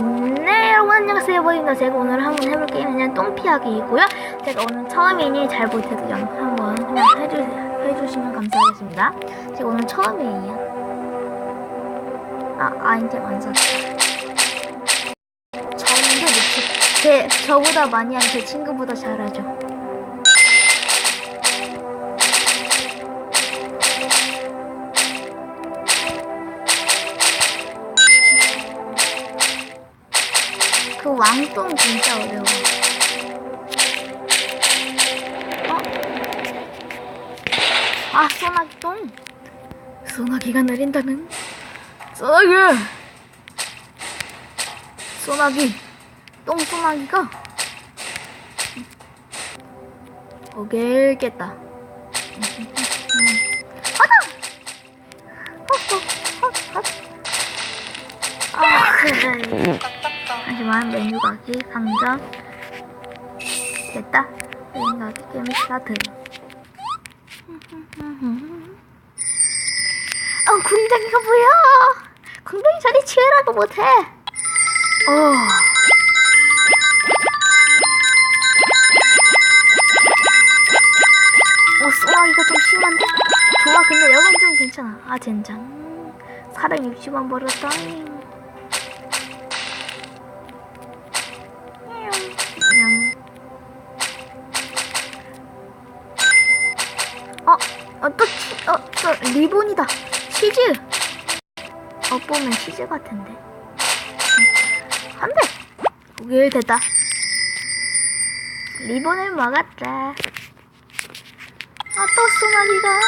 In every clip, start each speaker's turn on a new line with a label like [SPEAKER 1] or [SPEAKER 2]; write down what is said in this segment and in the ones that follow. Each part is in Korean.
[SPEAKER 1] 네 여러분 안녕하세요. 보입니다 제가 오늘 한번 해볼 게임은 똥피하기이고요. 제가 오늘 처음이니 잘 못해도 영 한번 해주, 해주시면 감사하겠습니다. 제가 오늘 처음이에요. 아 아이템 안 샀다 저인데 못해 제 저보다 많이 한 제 친구보다 잘하죠 왕똥 진짜 어려워. 어? 아, 소나기 똥. 소나기가 내린다는. 소나기! 소나기. 똥 소나기가. 오케이, 깼다. 하다! 아, 그래. 하지만 메뉴 가기 상점 됐다 메뉴 가기 게임 스타트 어 궁뎅이가 뭐야 궁뎅이 저리 치우라고 못해 어 어, 쏘아이가 좀 심한데? 좋아, 근데 여건 좀 괜찮아. 아, 젠장. 460원 벌었다. 어, 어, 또, 치, 어, 또, 리본이다. 치즈. 어, 보면 치즈 같은데. 한 대. 오케이, 됐다. 리본을 먹었다. 아, 또 소나기가.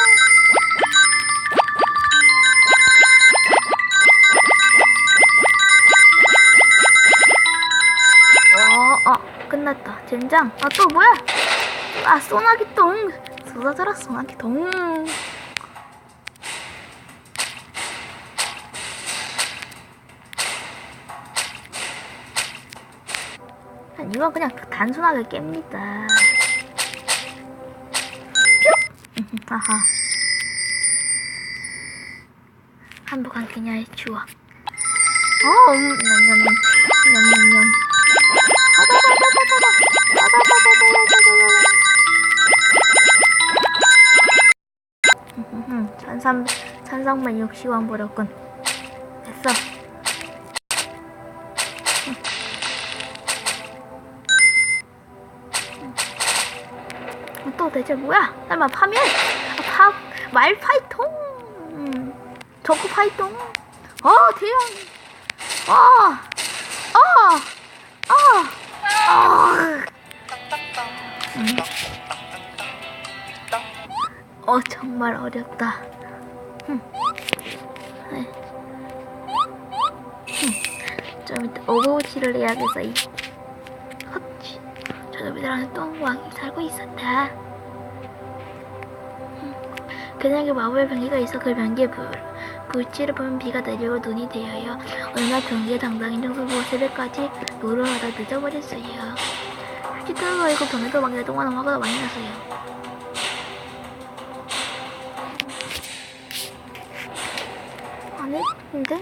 [SPEAKER 1] 어, 어, 끝났다. 젠장. 아, 또 뭐야? 아, 소나기 똥. 소나기 똥. 한 이건 그냥 단순하게 깹니다. 뿅! 하하. 한복한 그녀의 추억. 어, 음, 냠냠 천삼 천상만 60원 벌었군. 됐어. 또 대체 뭐야? 설마 파멸? 아, 파 말 파이통? 음, 저코 파이통? 어 대형. 어, 어, 어, 어. 음. 어 정말 어렵다. 흠. 네. 흠. 좀 이따 오버워치를 해야겠어. 이. 헛치. 저놈들한테 똥왕이 살고 있었다. 흠. 그냥의 마법의 변기가 있어 그 변기에 불. 불치를 보면 비가 내리고 눈이 되어요. 날 변기에 당당히 정수 보고 새벽까지 노를 하다 늦어버렸어요. 시트로 이고 변기도 막내 동안 화가 많이 났어요. 아니, 근데?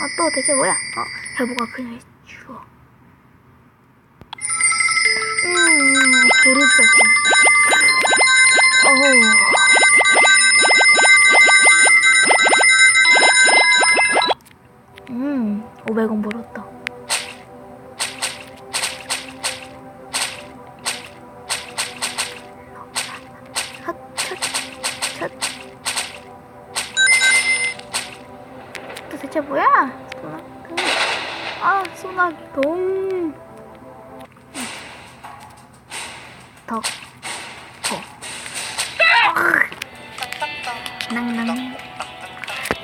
[SPEAKER 1] 아, 또 대체 뭐야? 어, 여보가 그녀의 추억. 음, 고르짜짜. 어우. 음, 500원 벌었다. 핫, 핫, 핫. 도대체 뭐야? 아, 소나기 동. 덕. 거. 낭낭.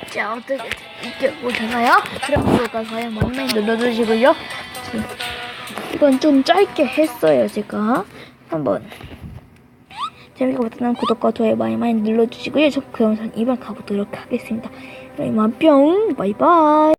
[SPEAKER 1] 자, 어떻게 이겨보잖아요? 그럼 구독과 좋아요 많이 눌러주시고요. 이건 좀 짧게 했어요, 제가. 한번. 재밌게 보셨다면 구독과 좋아요 많이 많이 눌러주시고요. 저 그 영상 이만 가보도록 하겠습니다. 이만 뿅! 바이바이!